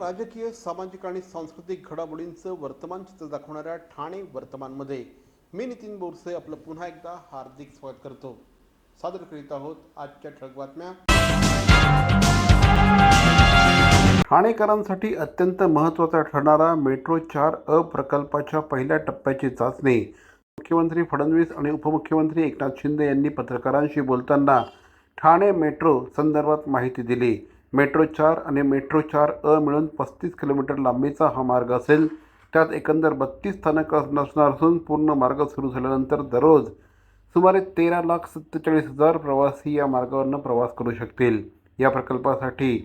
राजकीय सामाजिक आणि सांस्कृतिक घडामोडींचं वर्तमान चित्र दाखवणाऱ्या ठाणे वर्तमानमध्ये मी नितीन बोरसे आपलं पुन्हा एकदा हार्दिक स्वागत करतो. सादर करीत आहोत आजच्या ठळक बातम्या. ठाणेकरांसाठी अत्यंत महत्त्वाचा ठरणारा मेट्रो चार अ प्रकल्पाच्या पहिल्या टप्प्याची चाचणी. मुख्यमंत्री फडणवीस आणि उपमुख्यमंत्री एकनाथ शिंदे यांनी पत्रकारांशी बोलताना ठाणे मेट्रो संदर्भात माहिती दिली. मेट्रो चार आणि मेट्रो चार अ मिळून पस्तीस किलोमीटर लांबीचा हा मार्ग असेल. त्यात एकंदर बत्तीस स्थानकं नसणार असून पूर्ण मार्ग सुरू झाल्यानंतर दररोज सुमारे तेरा लाख सत्तेचाळीस हजार प्रवासी या मार्गावरनं प्रवास करू शकतील. या प्रकल्पासाठी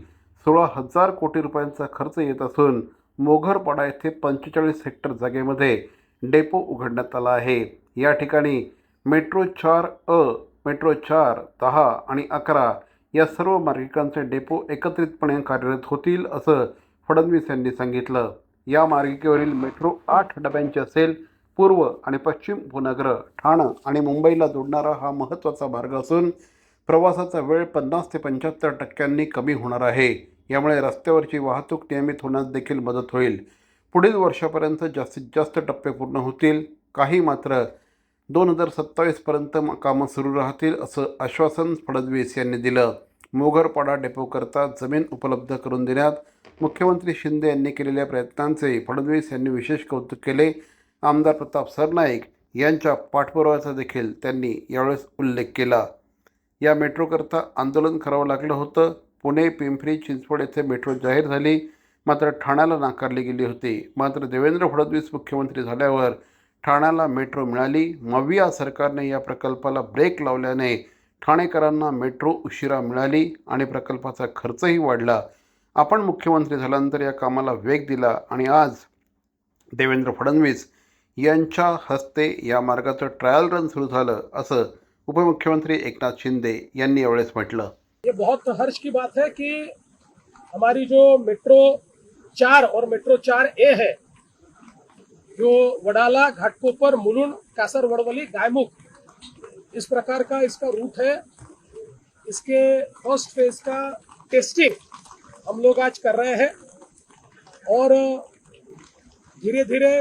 सोळा हजार कोटी रुपयांचा खर्च येत असून मोघरपाडा येथे पंचेचाळीस हेक्टर जागेमध्ये डेपो उघडण्यात आला आहे. या ठिकाणी मेट्रो चार अ मेट्रो चार दहा आणि अकरा या सर्व मार्गिकांचे डेपो एकत्रितपणे कार्यरत होतील असं फडणवीस यांनी सांगितलं. या मार्गिकेवरील मेट्रो आठ डब्यांची असेल पूर्व आणि पश्चिम उपनगर ठाणं आणि मुंबईला जोडणारा हा महत्त्वाचा मार्ग असून प्रवासाचा वेळ पन्नास ते पंच्याहत्तर टक्क्यांनी कमी होणार आहे. यामुळे रस्त्यावरची वाहतूक नियमित होण्यास देखील मदत होईल. पुढील वर्षापर्यंत जास्तीत जास्त टप्पे पूर्ण होतील. काही मात्र दोन हजार सत्तावीसपर्यंत कामं सुरू राहतील असं आश्वासन फडणवीस यांनी दिलं. मोगरपाडा डेपोकरता जमीन उपलब्ध करून देण्यात मुख्यमंत्री शिंदे यांनी केलेल्या प्रयत्नांचे फडणवीस यांनी विशेष कौतुक केले. आमदार प्रताप सरनाईक यांच्या पाठपुराव्याचा देखील त्यांनी यावेळेस उल्लेख केला. या मेट्रोकरता आंदोलन करावं लागलं होतं. पुणे पिंपरी चिंचवड येथे मेट्रो जाहीर झाली. मात्र ठाण्याला नाकारली गेली होती. मात्र देवेंद्र फडणवीस मुख्यमंत्री झाल्यावर ठाण्याला मेट्रो मिळाली. मविया सरकारने या प्रकल्पाला ब्रेक लावल्याने ठाणेकरांना मेट्रो उशिरा मिळाली आणि प्रकल्पाचा खर्चही वाढला. आपण मुख्यमंत्री झाल्यानंतर या कामाला वेग दिला आणि आज देवेंद्र फडणवीस यांच्या हस्ते या मार्गाचं ट्रायल रन सुरू झालं असं उपमुख्यमंत्री एकनाथ शिंदे यांनी यावेळेस म्हटलं. ये बहुत हर्ष की बात है कि हमारी जो मेट्रो चार और मेट्रो चार ए है जो वडाला घाटकोपर मुलुंड, कासर, वड़वली, गायमुख, इस प्रकार का इसका रूट है। इसके फ़र्स्ट फ़ेज़ का टेस्टिंग हम लोग आज कर रहे हैं और धीरे धीरे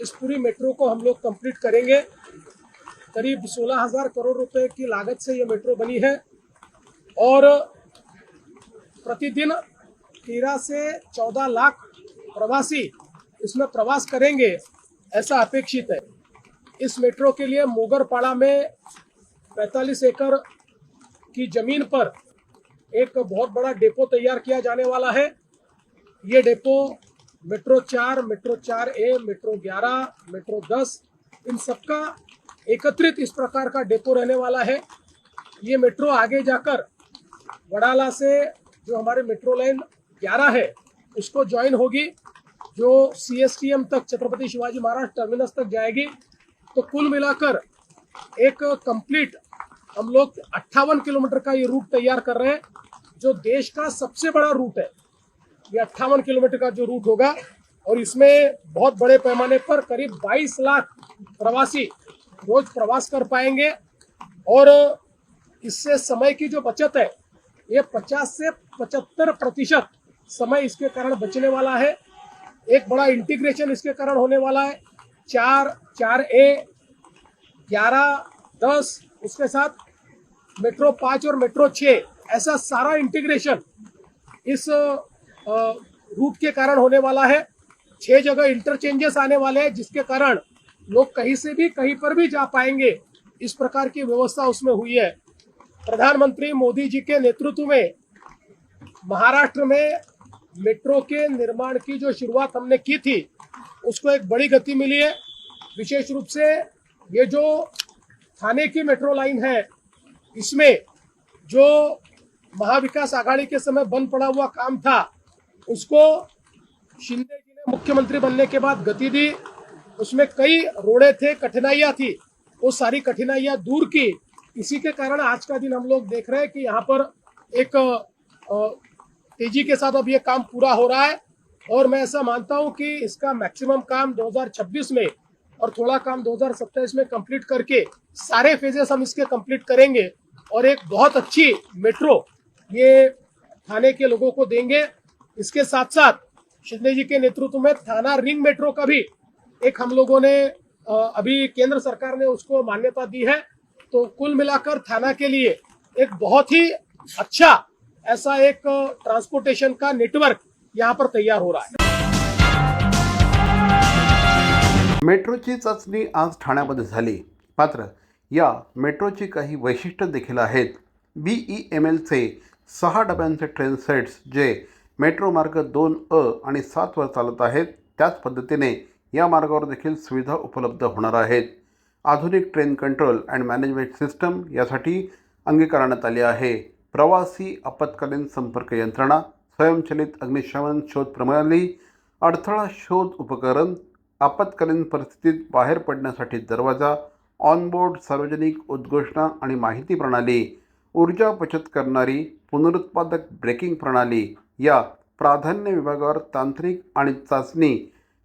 इस पूरी मेट्रो को हम लोग कंप्लीट करेंगे। करीब सोलह हज़ार करोड़ रुपए की लागत से ये मेट्रो बनी है और प्रतिदिन तेरह से चौदह लाख प्रवासी इसमें प्रवास करेंगे, ऐसा अपेक्षित है। इस मेट्रो के लिए मोगरपाड़ा में 45 एकड़ की ज़मीन पर एक बहुत बड़ा डेपो तैयार किया जाने वाला है। ये डेपो मेट्रो चार मेट्रो चार ए, मेट्रो ग्यारह, मेट्रो दस, इन सबका एकत्रित इस प्रकार का डेपो रहने वाला है। ये मेट्रो आगे जाकर वडाला से जो हमारे मेट्रो लाइन 11 है, उसको ज्वाइन होगी। जो सी एस टी एम तक छत्रपति शिवाजी महाराज टर्मिनस तक जाएगी तो कुल मिलाकर एक कंप्लीट हम लोग अट्ठावन किलोमीटर का ये रूट तैयार कर रहे हैं, जो देश का सबसे बड़ा रूट है। ये अट्ठावन किलोमीटर का जो रूट होगा, और इसमें बहुत बड़े पैमाने पर करीब 22 लाख प्रवासी रोज प्रवास कर पाएँगे, और इससे समय की जो बचत है, ये 50 से 75 प्रतिशत समय इसके कारण बचने वाला है। एक बड़ा इंटीग्रेशन इसके कारण होने वाला है। चार चार ए ग्यारह, दस, उसके साथ मेट्रो पाँच और मेट्रो छ ऐसा सारा इंटीग्रेशन इस रूट के कारण होने वाला है। छह जगह इंटरचेंजेस आने वाले हैं, जिसके कारण लोग कहीं से भी, कहीं पर भी जा पाएँगे। इस प्रकार की व्यवस्था उसमें हुई है। प्रधानमंत्री मोदी जी के नेतृत्व में महाराष्ट्र में मेट्रो के निर्माण की जो शुरुआत हमने की थी, उसको एक बड़ी गति मिली है। विशेष रूप से ये जो थाने की मेट्रो लाइन है, इसमें जो महाविकास आघाड़ी के समय बंद पड़ा हुआ काम था, उसको शिंदे जी ने मुख्यमंत्री बनने के बाद गति दी। उसमें कई रोड़े थे, कठिनाइयाँ थी, वो सारी कठिनाइयाँ दूर की। इसी के कारण आज का दिन हम लोग देख रहे हैं कि यहाँ पर एक तेज़ी के साथ अब ये काम पूरा हो रहा है। और मैं ऐसा मानता हूँ कि इसका मैक्सिमम काम 2026 में और थोड़ा काम 2027 में कंप्लीट करके सारे फेजेस हम इसके कंप्लीट करेंगे और एक बहुत अच्छी मेट्रो ये थाने के लोगों को देंगे। इसके साथ साथ शिंदे जी के नेतृत्व में थाना रिंग मेट्रो का भी एक हम लोगों ने अभी केंद्र सरकार ने उसको मान्यता दी है। तो कुल मिलाकर थाना के लिए एक बहुत ही अच्छा ऐसा एक ट्रांसपोर्टेशन का नेटवर्क यहाँ पर तैयार हो रहा है। मेट्रोची चाचणी आज ठाण्यामध्ये झाली. मात्र या मेट्रोची काही वैशिष्ट्य देखील आहेत. बी ई एम एलचे सहा डब्यांचे ट्रेन सेट्स जे मेट्रो मार्ग दोन अ आणि सातवर चालत आहेत त्याच पद्धतीने या मार्गावर देखील सुविधा उपलब्ध होणार आहेत. आधुनिक train control and management system यासाठी अंगीकारण्यात आली आहे. प्रवासी आपत्कालीन संपर्क यंत्रणा स्वयंचलित अग्निशमन शोध प्रणाली अडथळा शोध उपकरण आपत्कालीन परिस्थितीत बाहेर पडण्यासाठी दरवाजा ऑनबोर्ड सार्वजनिक उद्घोषणा आणि माहिती प्रणाली ऊर्जा बचत करणारी पुनरुत्पादक ब्रेकिंग प्रणाली या प्राधान्य विभागावर तांत्रिक आणि चाचणी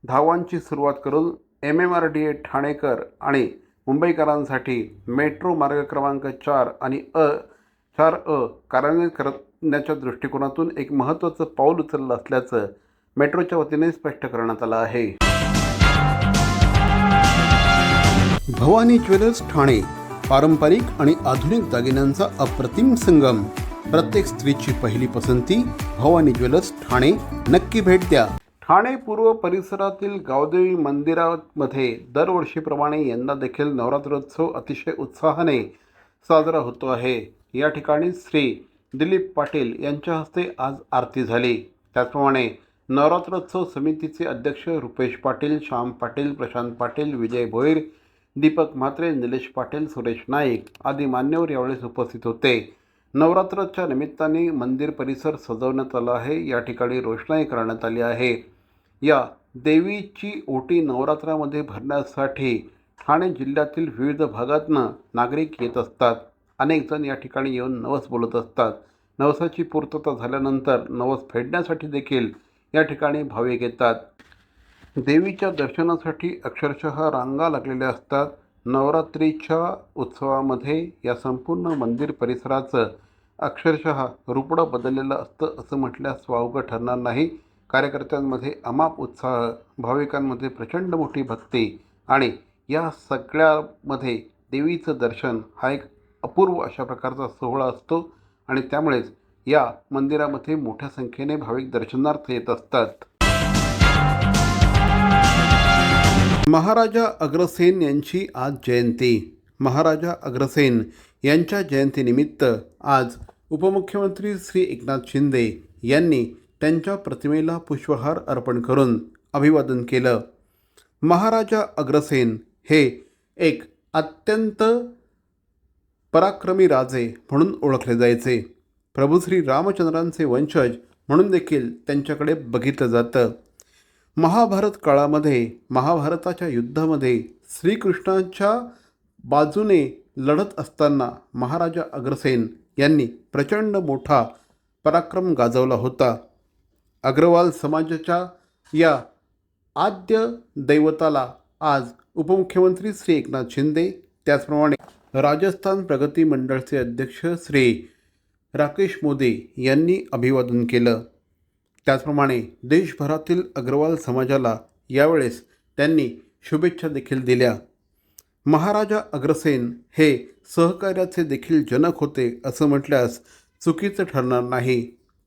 धावांची सुरुवात करून M M R D A Thanekar आणि मुंबईकरांसाठी मेट्रो मार्ग क्रमांक चार आणि अ चार अ कार्यान्वित करण्याच्या दृष्टिकोनातून एक महत्त्वाचं पाऊल उचललं असल्याचं मेट्रोच्या वतीने स्पष्ट करण्यात आलं आहे. भवानी ज्वेलर्स ठाणे पारंपरिक आणि आधुनिक दागिन्यांचा अप्रतिम संगम. प्रत्येक स्त्रीची पहिली पसंती भवानी ज्वेलर्स ठाणे. नक्की भेट द्या. ठाणे पूर्व परिसरातील गावदेवी मंदिरामध्ये दरवर्षीप्रमाणे यंदा देखील नवरात्रोत्सव अतिशय उत्साहाने साजरा होतो आहे. या ठिकाणी श्री दिलीप पाटील यांच्या हस्ते आज आरती झाली. त्याचप्रमाणे नवरात्रोत्सव समितीचे अध्यक्ष रुपेश पाटील श्याम पाटील प्रशांत पाटील विजय भोईर दीपक म्हात्रे निलेश पाटील सुरेश नाईक आदी मान्यवर यावेळेस उपस्थित होते. नवरात्राच्या निमित्ताने मंदिर परिसर सजवण्यात आला आहे. या ठिकाणी रोषणाई करण्यात आली आहे. या देवीची ओटी नवरात्रामध्ये भरण्यासाठी ठाणे जिल्ह्यातील विविध भागातनं नागरिक येत असतात. अनेक जण या ठिकाणी येऊन नवस बोलत असतात. नवसाची पूर्तता झाल्यानंतर नवस फेडण्यासाठी देखील या ठिकाणी भाविक येतात. देवीच्या दर्शनासाठी अक्षरशः रांगा लागलेल्या असतात. नवरात्रीच्या उत्सवामध्ये या संपूर्ण मंदिर परिसराचं अक्षरशः रुपडं बदललेलं असतं असं म्हटल्यास वावगं ठरणार नाही. कार्यकर्त्यांमध्ये अमाप उत्साह भाविकांमध्ये प्रचंड मोठी भक्ती आणि या सगळ्यामध्ये देवीचं दर्शन हा एक अपूर्व अशा प्रकारचा सोहळा असतो आणि त्यामुळेच या मंदिरामध्ये मोठ्या संख्येने भाविक दर्शनार्थ येत असतात. महाराजा अग्रसेन यांची आज जयंती. महाराजा अग्रसेन यांच्या जयंतीनिमित्त आज उपमुख्यमंत्री श्री एकनाथ शिंदे यांनी त्यांच्या प्रतिमेला पुष्पहार अर्पण करून अभिवादन केलं. महाराजा अग्रसेन हे एक अत्यंत पराक्रमी राजे म्हणून ओळखले जायचे. प्रभू श्री रामचंद्रांचे वंशज म्हणून देखील त्यांच्याकडे बघितलं जातं. महाभारत काळामध्ये महाभारताच्या युद्धामध्ये श्रीकृष्णांच्या बाजूने लढत असताना महाराजा अग्रसेन यांनी प्रचंड मोठा पराक्रम गाजवला होता. अग्रवाल समाजाच्या या आद्य दैवताला आज उपमुख्यमंत्री श्री एकनाथ शिंदे त्याचप्रमाणे राजस्थान प्रगती मंडळचे अध्यक्ष श्री राकेश मोदी यांनी अभिवादन केलं. त्याचप्रमाणे देशभरातील अग्रवाल समाजाला यावेळेस त्यांनी शुभेच्छा देखील दिल्या. महाराजा अग्रसेन हे सहकार्याचे देखील जनक होते असं म्हटल्यास चुकीचं ठरणार नाही.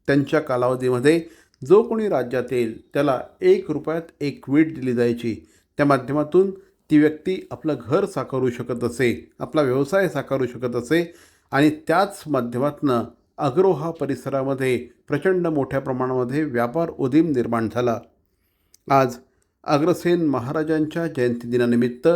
त्यांच्या कालावधीमध्ये जो कोणी राज्यात येईल त्याला एक रुपयात एक वीट दिली जायची. त्या माध्यमातून ती व्यक्ती आपलं घर साकारू शकत असे आपला व्यवसाय साकारू शकत असे आणि त्याच माध्यमातनं अग्रोहा परिसरामध्ये प्रचंड मोठ्या प्रमाणामध्ये व्यापार उदीम निर्माण झाला. आज अग्रसेन महाराजांच्या जयंतीदिनानिमित्त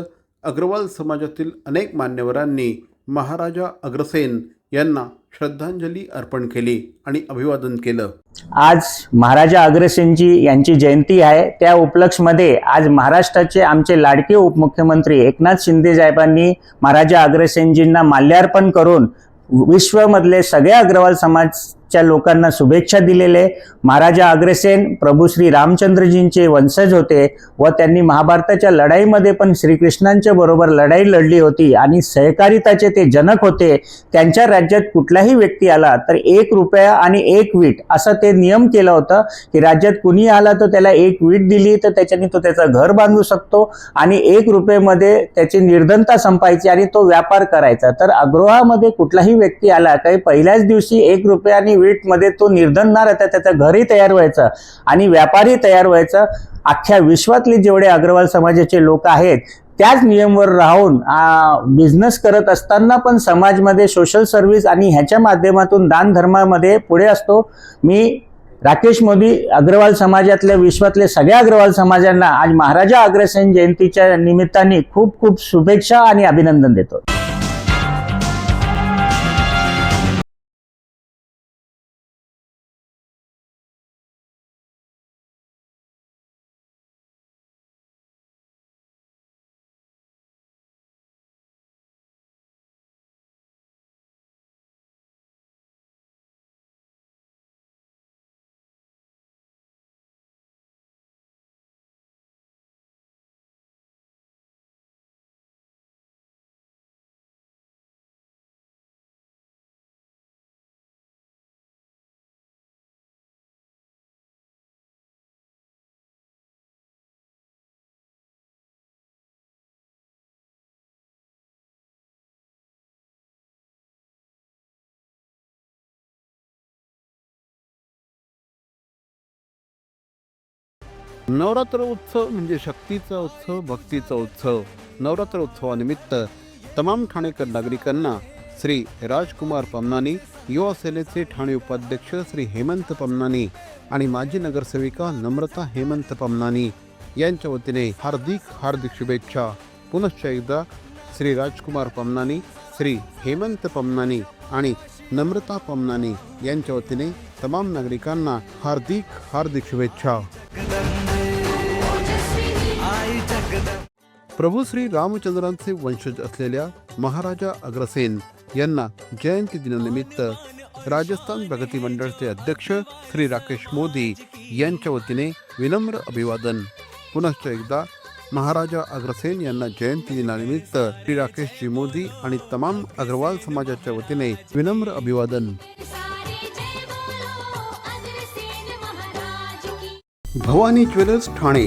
अग्रवाल समाजातील अनेक मान्यवरांनी महाराजा अग्रसेन यांना श्रद्धांजली अर्पण केली आणि अभिवादन केलं. आज महाराजा अग्रसेनजी यांची जयंती आहे. त्या उपलक्षमध्ये आज महाराष्ट्राचे आमचे लाडके उपमुख्यमंत्री एकनाथ शिंदे साहेबांनी महाराजा अग्रसेनजींना माल्यार्पण करून विश्वमधले सगळे अग्रवाल समाज च्या लोकांना शुभेच्छा दिलेले. महाराजा अग्रसेन प्रभू श्री रामचंद्रजींचे वंशज होते व त्यांनी महाभारताच्या लढाईमध्ये पण श्रीकृष्णांच्या बरोबर लढाई लढली होती आणि सहकारिताचे ते जनक होते. त्यांच्या राज्यात कुठलाही व्यक्ती आला तर एक रुपया आणि एक वीट असं ते नियम केलं होतं की राज्यात कुणी आला तर त्याला एक वीट दिली तर त्याच्याने तो त्याचं घर बांधू शकतो आणि एक रुपयेमध्ये त्याची निर्धनता संपायची आणि तो व्यापार करायचा. तर अग्रोहामध्ये कुठलाही व्यक्ती आला काही पहिल्याच दिवशी एक रुपया आणि वीटमध्ये तो निर्धन न राहता त्याचं घरही तयार व्हायचं आणि व्यापारही तयार व्हायचं. अख्ख्या विश्वातले जेवढे अग्रवाल समाजाचे लोक आहेत त्याच नियमवर राहून बिझनेस करत असताना पण समाजमध्ये सोशल सर्व्हिस आणि ह्याच्या माध्यमातून दान धर्मामध्ये पुढे असतो. मी राकेश मोदी अग्रवाल समाजातल्या विश्वातले सगळ्या अग्रवाल समाजांना आज महाराजा अग्रसेन जयंतीच्या निमित्ताने खूप खूप शुभेच्छा आणि अभिनंदन देतो. नवरात्र उत्सव म्हणजे शक्तीचा उत्सव भक्तीचा उत्सव. नवरात्र उत्सवानिमित्त तमाम ठाणेकर नागरिकांना श्री राजकुमार पमनानी युवा सेनेचे ठाणे उपाध्यक्ष श्री हेमंत पमनानी आणि माजी नगरसेविका नम्रता हेमंत पमनानी यांच्या वतीने हार्दिक हार्दिक शुभेच्छा. पुनश्च एकदा श्री राजकुमार पमनानी श्री हेमंत पमनानी आणि नम्रता पमनानी यांच्या वतीने तमाम नागरिकांना हार्दिक हार्दिक शुभेच्छा. प्रभू श्री रामचंद्रांचे वंशज असलेल्या महाराजा अग्रसेन यांना जयंती दिनानिमित्त राजस्थान प्रगती मंडळचे अध्यक्ष श्री राकेश मोदी यांच्या वतीने विनम्र अभिवादन. पुनश्च एकदा महाराजा अग्रसेन यांना जयंती दिनानिमित्त श्री राकेशजी मोदी आणि तमाम अग्रवाल समाजाच्या वतीने विनम्र अभिवादन. भवानी ज्वेलर्स ठाणे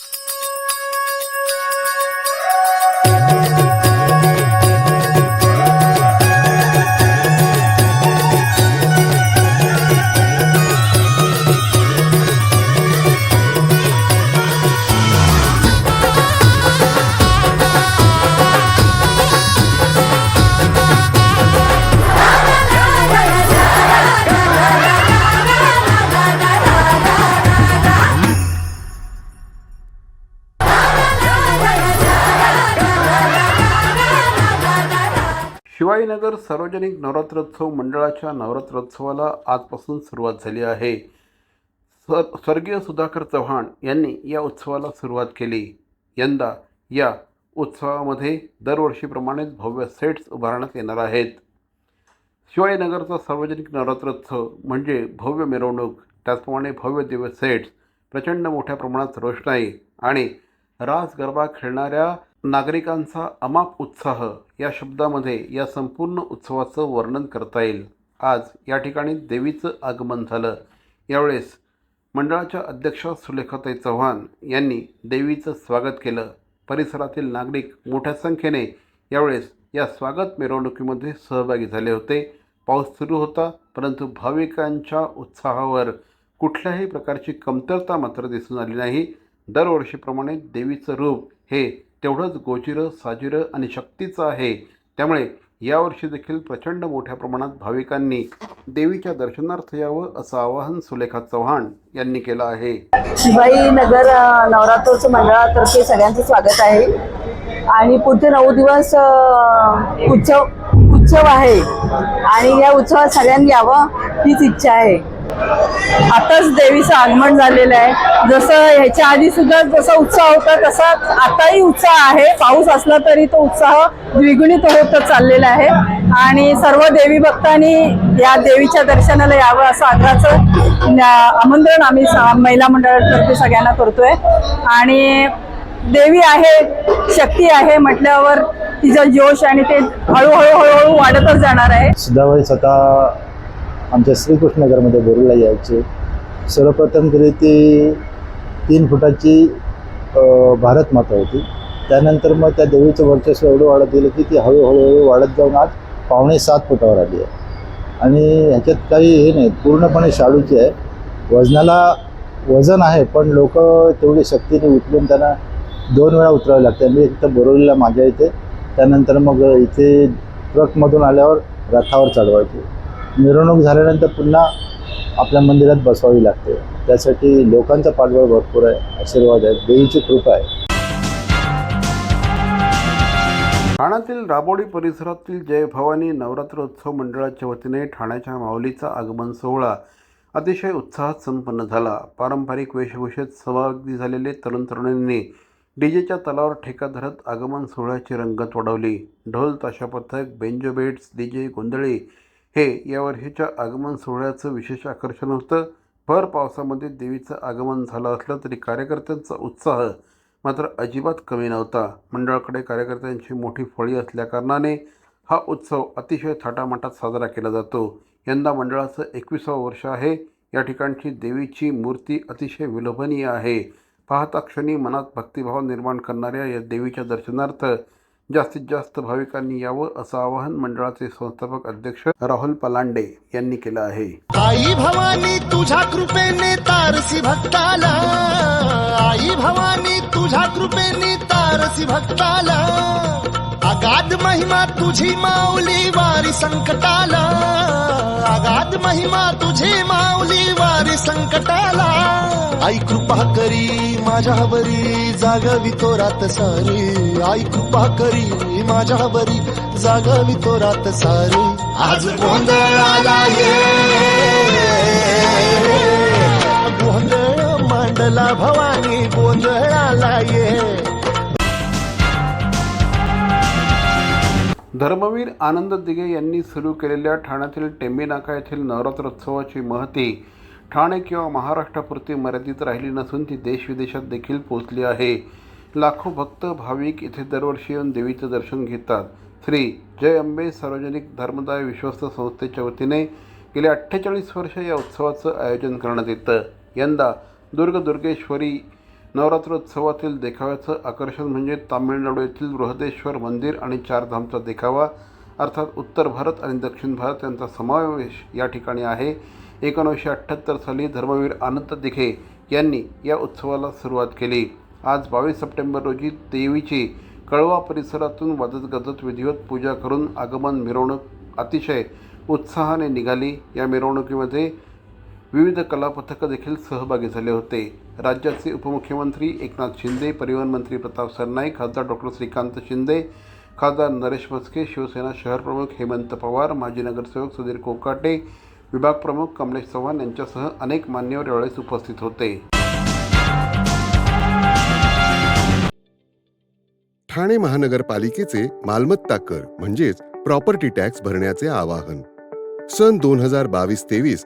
शिवाजीनगर सार्वजनिक नवरात्रोत्सव मंडळाच्या नवरात्रोत्सवाला आजपासून सुरुवात झाली आहे. स्वर स्वर्गीय सुधाकर चव्हाण यांनी या उत्सवाला सुरुवात केली. यंदा या उत्सवामध्ये दरवर्षीप्रमाणेच भव्य सेट्स उभारण्यात येणार आहेत. शिवाजीनगरचा सार्वजनिक नवरात्रोत्सव म्हणजे भव्य मिरवणूक त्याचप्रमाणे भव्य दिव्य सेट्स प्रचंड मोठ्या प्रमाणात रोषणाई आणि रास गरबा खेळणाऱ्या नागरिकांचा अमाप उत्साह या शब्दामध्ये या संपूर्ण उत्सवाचं वर्णन करता येईल. आज या ठिकाणी देवीचं आगमन झालं. यावेळेस मंडळाच्या अध्यक्षा सुलेखाताई चव्हाण यांनी देवीचं स्वागत केलं. परिसरातील नागरिक मोठ्या संख्येने यावेळेस या स्वागत मिरवणुकीमध्ये सहभागी झाले होते. पाऊस सुरू होता परंतु भाविकांच्या उत्साहावर कुठल्याही प्रकारची कमतरता मात्र दिसून आली नाही. दरवर्षीप्रमाणे देवीचं रूप हे तेवढंच गोचिरं साजिरं आणि शक्तीचं आहे. त्यामुळे यावर्षी देखील प्रचंड मोठ्या प्रमाणात भाविकांनी देवीच्या दर्शनार्थ यावं असं आवाहन सुलेखा चव्हाण यांनी केलं आहे. शिवाई नगर नवरात्रोत्सव मंडळातर्फे सगळ्यांचं स्वागत आहे. आणि पुढचे नऊ दिवस उत्सव उत्सव आहे. आणि या उत्सवात सगळ्यांनी यावं हीच इच्छा आहे. आताच देवीचं आगमन झालेलं आहे. जसं ह्याच्या आधी सुद्धा जसा उत्साह होता तसा आताही उत्साह आहे. पाऊस असला तरी तो उत्साह द्विगुणित होत चाललेला आहे. आणि सर्व देवी भक्तांनी या देवीच्या दर्शनाला यावं असं आग्रहाचं आमंत्रण आम्ही महिला मंडळातर्फे सगळ्यांना करतोय. आणि देवी आहे शक्ती आहे म्हटल्यावर तिचा जोश आणि ते हळूहळू हळूहळू वाढतच जाणार आहे. सदाबाई स्वतः आमच्या श्रीकृष्णनगरमध्ये बोरूला यायचे. सर्वप्रथम तरी ती तीन फुटाची भारतमाता भारत माता होती. त्यानंतर मग त्या देवीचं वर्चस्व एवढं वाढत गेलं की ती हळूहळू हळू वाढत जाऊन आज पावणे सात फुटावर आली आहे. आणि ह्याच्यात काही हे नाही पूर्णपणे शाडूची आहे. वजनाला वजन आहे पण लोक तेवढी शक्तीने उचलून त्यांना दोन वेळा उतरावे लागते. मी इथं बोरवलीला माझ्या इथे. त्यानंतर मग इथे ट्रकमधून आल्यावर रथावर चढवायची. मिरवणूक झाल्यानंतर पुन्हा आपल्या मंदिरात बसवावी लागते. त्यासाठी लोकांचा पाठबळ भरपूर आहे. आशीर्वाद आहे. देवीची कृपा आहे. ठाण्यातील राबोडी परिसरातील जय भवानी नवरात्रोत्सव मंडळाच्या वतीने ठाण्याच्या माऊलीचा आगमन सोहळा अतिशय उत्साहात संपन्न झाला. पारंपरिक वेशभूषेत सहभागी झालेले तरुण तरुणींनी डीजेच्या तलावर ठेका धरत आगमन सोहळ्याची रंगत वाढवली. ढोल ताशा पथक बेंजो बेट्स डीजे गोंधळी हे या वर्षीच्या आगमन सोहळ्याचं विशेष आकर्षण होतं. भर पावसामध्ये देवीचं आगमन झालं असलं तरी कार्यकर्त्यांचा उत्साह मात्र अजिबात कमी नव्हता. मंडळाकडे कार्यकर्त्यांची मोठी फळी असल्याकारणाने हा उत्सव अतिशय थाटामाटात साजरा केला जातो. यंदा मंडळाचं एकविसावं वर्ष आहे. या ठिकाणची देवीची मूर्ती अतिशय विलोभनीय आहे. पाहता क्षणी मनात भक्तिभाव निर्माण करणाऱ्या या देवीच्या दर्शनार्थ जास्तीत जास्त भाविकांनी यावं असं आवाहन मंडळाचे संस्थापक अध्यक्ष राहुल पलांडे यांनी केलं आहे. आई भवानी तुझ्या कृपेने तारसी भक्ताला. आई भवानी तुझ्या कृपेने तारसी भक्ताला. अगाध महिमा तुझी माऊली वारी संकटाला. अगाध महिमा तुझी माऊली वारी संकटाला. आई कृपा करी माझ्यावरी जागावी तो रात सारी. आई कृपा करी माझ्यावरी जागावी तो रात सारी. आज गोंधळाला ये. गोंधळ मांडला भवानी गोंधळाला ये. धर्मवीर आनंद दिघे यांनी सुरू केलेल्या ठाण्यातील टेंबीनाका येथील नवरात्रोत्सवाची महती ठाणे किंवा महाराष्ट्रापुरती मर्यादित राहिली नसून ती देशविदेशात देखील पोचली आहे. लाखो भक्त भाविक इथे दरवर्षी येऊन देवीचं दर्शन घेतात. श्री जय अंबे सार्वजनिक धर्मदाय विश्वस्त संस्थेच्या वतीने गेले अठ्ठेचाळीस वर्ष या उत्सवाचं आयोजन करण्यात येतं. यंदा दुर्ग दुर्गेश्वरी नवरात्रोत्सवातील देखाव्याचं आकर्षण म्हणजे तामिळनाडू येथील बृहदेश्वर मंदिर आणि चारधामचा देखावा अर्थात उत्तर भारत आणि दक्षिण भारत यांचा समावेश या ठिकाणी आहे. एकोणीसशे अठ्ठ्याहत्तर साली धर्मवीर आनंद दिघे यांनी या उत्सवाला सुरुवात केली. आज बावीस सप्टेंबर रोजी देवीची कळवा परिसरातून वाजत गाजत विधिवत पूजा करून आगमन मिरवणूक अतिशय उत्साहाने निघाली. या मिरवणुकीमध्ये विविध कलापथकं देखील सहभागी झाले होते. राज्याचे उपमुख्यमंत्री एकनाथ शिंदे परिवहन मंत्री प्रताप सरनाईक खासदार डॉक्टर श्रीकांत शिंदे खासदार नरेश म्हस्के शिवसेना शहरप्रमुख हेमंत पवार माजी नगरसेवक सुधीर कोकाटे विभाग प्रमुख कमलेश चव्हाण यांच्यासह अनेक मान्यवर यावेळेस उपस्थित होते. ठाणे महानगरपालिकेचे मालमत्ता कर म्हणजेच प्रॉपर्टी टॅक्स भरण्याचे आवाहन. सन दोन हजार बावीस तेवीस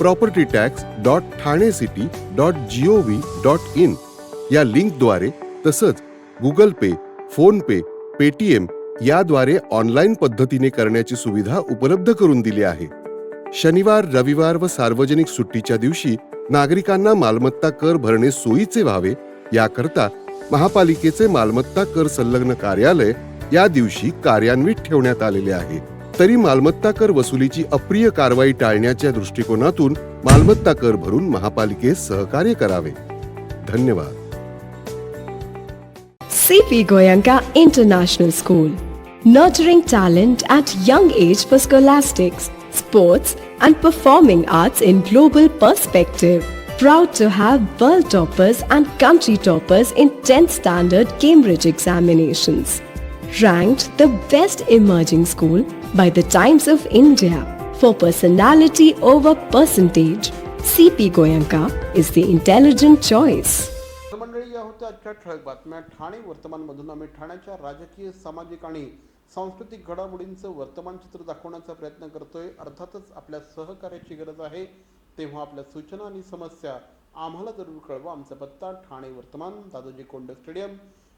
property tax dot Thane city dot G O V dot in या लिंकद्वारे तसंच Google Pay PhonePe Paytm याद्वारे ऑनलाईन पद्धतीने करण्याची सुविधा उपलब्ध करून दिली आहे. शनिवार रविवार व सार्वजनिक सुट्टीच्या दिवशी नागरिकांना मालमत्ता कर भरणे सोयीचे व्हावे याकरता महापालिकेचे मालमत्ता कर संलग्न कार्यालय या दिवशी कार्यान्वित ठेवण्यात आलेले आहे. तरी मालमत्ता कर वसुलीची अप्रिय कारवाई टाळण्याच्या दृष्टिकोनातून मालमत्ता कर भरून महापालिकेत सहकार्य करावे. धन्यवाद. C P Goenka international school nurturing talent at young age for scholastics sports and performing arts in global perspective proud to have world toppers and country toppers in tenth standard Cambridge examinations Ranked the best emerging school by the Times of India for personality over percentage. CP Goyanka is the intelligent choice. मंडळी या होत्या आजच्या ठळक बातम्या. ठाणे वर्तमानमधून आम्ही ठाण्याच्या राजकीय सामाजिक आणि सांस्कृतिक घडामोडींचं वर्तमान चित्र दाखवण्याचा प्रयत्न करतोय. अर्थातच आपल्या सहकार्याची गरज आहे. तेव्हा आपल्या सूचना आणि समस्या आम्हाला जरूर कळवा. आमचा पत्ता ठाणे वर्तमान Dadoji Kond stadium.